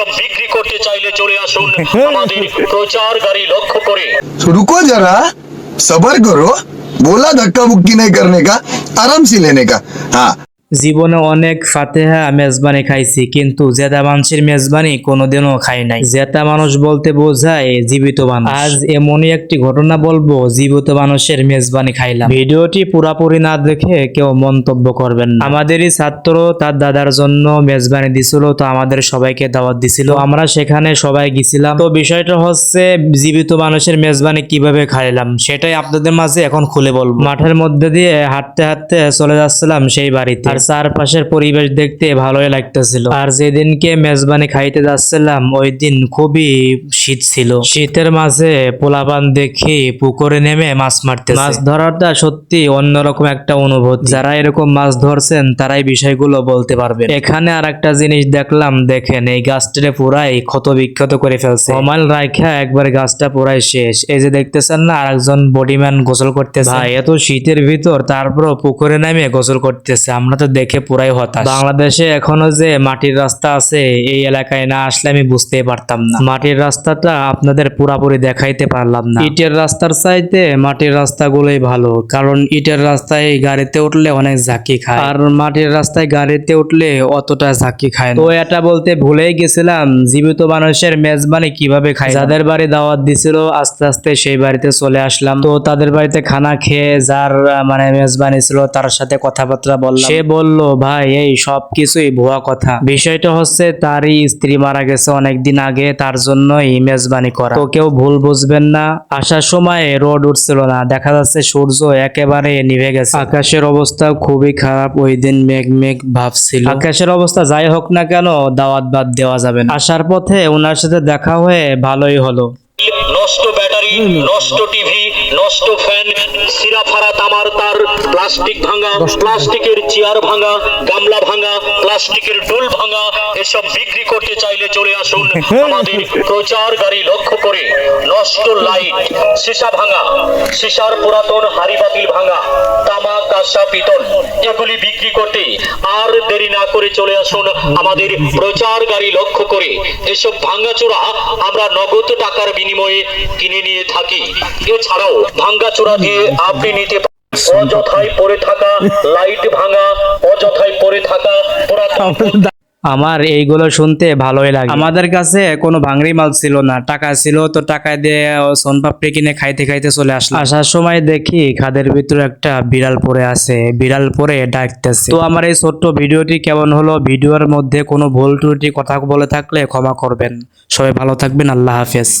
এসব বিক্রি করতে চাইলে চলে আসুন আমাদের প্রচার গাড়ি লক্ষ্য করে तो रुको जरा सबर करो बोला धक्का मुक्की नहीं करने का आराम से लेने का हाँ জীবনে অনেক ফাতেহা মেজবানি খাইছি, কিন্তু জেতা মানুষের মেজবানি কোনোদিনও খাই নাই। জেতা মানুষ বলতে বোঝায় জীবিত মানুষ। আজ এমনই একটি ঘটনা বলব, জীবিত মানুষের মেজবানি খাইলাম। ভিডিওটি পুরাপুরি না দেখে কেউ মন্তব্য করবেন না। আমাদেরই ছাত্র, তার দাদার জন্য মেজবানি দিছিল, তো আমাদের সবাইকে দাওয়াত দিছিল। আমরা সেখানে সবাই গেছিলাম। তো বিষয়টা হচ্ছে, জীবিত মানুষের মেজবানি কীভাবে খাইলাম, সেটাই আপনাদের মাঝে এখন খুলে বলব। মাঠের মধ্যে দিয়ে হাঁটতে হাঁটতে চলে যাচ্ছিলাম সেই বাড়িতে। আর চারপাশের পরিবেশ দেখতে ভালোই লাগতেছিল। আর যেদিনকে মেজবানি খাইতে যাচ্ছিলাম ওই দিন খুবই শীত ছিল। শীতের মাঝে পোলাপান দেখি পুকুরে নেমে মাছ মারতে মাছ ধরাটা সত্যি অন্যরকম একটা অনুভূতি। যারা এরকম মাছ ধরছেন, তারাই বিষয়গুলো বলতে পারবে। এখানে আর একটা জিনিস দেখলাম, দেখেন এই গাছটারে পুরাই ক্ষত বিক্ষত করে ফেলছে। কমাল রাইখা একবার গাছটা পুরাই শেষ। এই যে দেখতেছেন না, আরেকজন বডিম্যান গোসল করতেছে। এত শীতের ভিতর তারপরও পুকুরে নামে গোসল করতেছে। আমরা তো দেখে পুরাই হতাশ। বাংলাদেশে এখনও যে মাটির রাস্তা আছে, এই এলাকায় না আসলে আমি বুঝতেই পারতাম না। মাটির রাস্তাটা আপনাদের পুরাপুরি দেখাইতে পারলাম না। ইটের রাস্তার চাইতে মাটির রাস্তাগুলোই ভালো, কারণ ইটের রাস্তায় গাড়িতে উঠলে অনেক ঝাঁকি খায়। আর মাটির রাস্তায় গাড়িতে উঠলে অতটা ঝাঁকি খায় তো এটা বলতে ভুলেই গেছিলাম, জীবিত মানুষের মেজবানি কীভাবে খায় যাদের বাড়ি দাওয়াত দিছিল, আস্তে আস্তে সেই বাড়িতে চলে আসলাম। তো তাদের বাড়িতে খানা খেয়ে, যার মানে মেজবানি ছিল, তার সাথে কথাবার্তা বললাম। সে বলল, ভাই, এই সব কিছুই ভুয়া কথা। বিষয়টা হচ্ছে, তারই স্ত্রী মারা গেছে অনেকদিন আগে, তার জন্যই মেজবানি করা। তো কেউ ভুল বুঝবেন না। আসার সময় রোড উঠছিল না। দেখা যাচ্ছে, সূর্য একেবারে নিভে গেছে। আকাশের অবস্থা খুবই খারাপ। ওই দিন মেঘ মেঘ ভাবছিল। আকাশের অবস্থা যাই হোক না কেন, দাওয়াত বাদ দেওয়া যাবে না। আসার পথে ওনার সাথে দেখা হয়ে ভালোই হলো। নষ্ট ব্যাটারি, নষ্ট টিভি নষ্ট ফ্যান সিরা ফারা তামার তার প্লাস্টিক ভাঙা প্লাস্টিকের চেয়ার ভাঙা গামলা ভাঙা প্লাস্টিকের ডোল ভাঙা, এসব বিক্রি করতে চাইলে চলে আসুন আমাদের প্রচার গাড়ি লক্ষ্য করে। নষ্ট লাইট, সীসা ভাঙা, সীসার পুরাতন হাড়ি বাতিল ভাঙা তামা কাঁসা, পিতল, এগুলি বিক্রি করতে আর দেরি না করে চলে আসুন আমাদের প্রচার গাড়ি লক্ষ্য করে। এসব ভাঙ্গাচোরা আমরা নগদ টাকার বিনিময়ে কিনে নিয়ে থাকি। এছাড়াও ভাঙ্গাচোরা দিয়ে আপনি নিতে অযথায় পড়ে থাকা লাইট ভাঙা আমার এইগুলো শুনতে ভালোই লাগে। আমাদের কাছে কোনো ভাঙড়ি মাল ছিল না, টাকা ছিল তো টাকা দিয়ে সোনপাপড়ি কিনে খাইতে খাইতে চলে আসলাম। আসার সময় দেখি খাদের ভিতরে একটা বিড়াল পড়ে আছে, বিড়াল পরে ডাকতেছে। তো আমার এই ছোট্ট ভিডিওটি কেমন হলো, ভিডিওর মধ্যে কোনো ভুল ত্রুটি, কথা বলে থাকলে ক্ষমা করবেন। সবাই ভালো থাকবেন, আল্লাহ হাফেজ।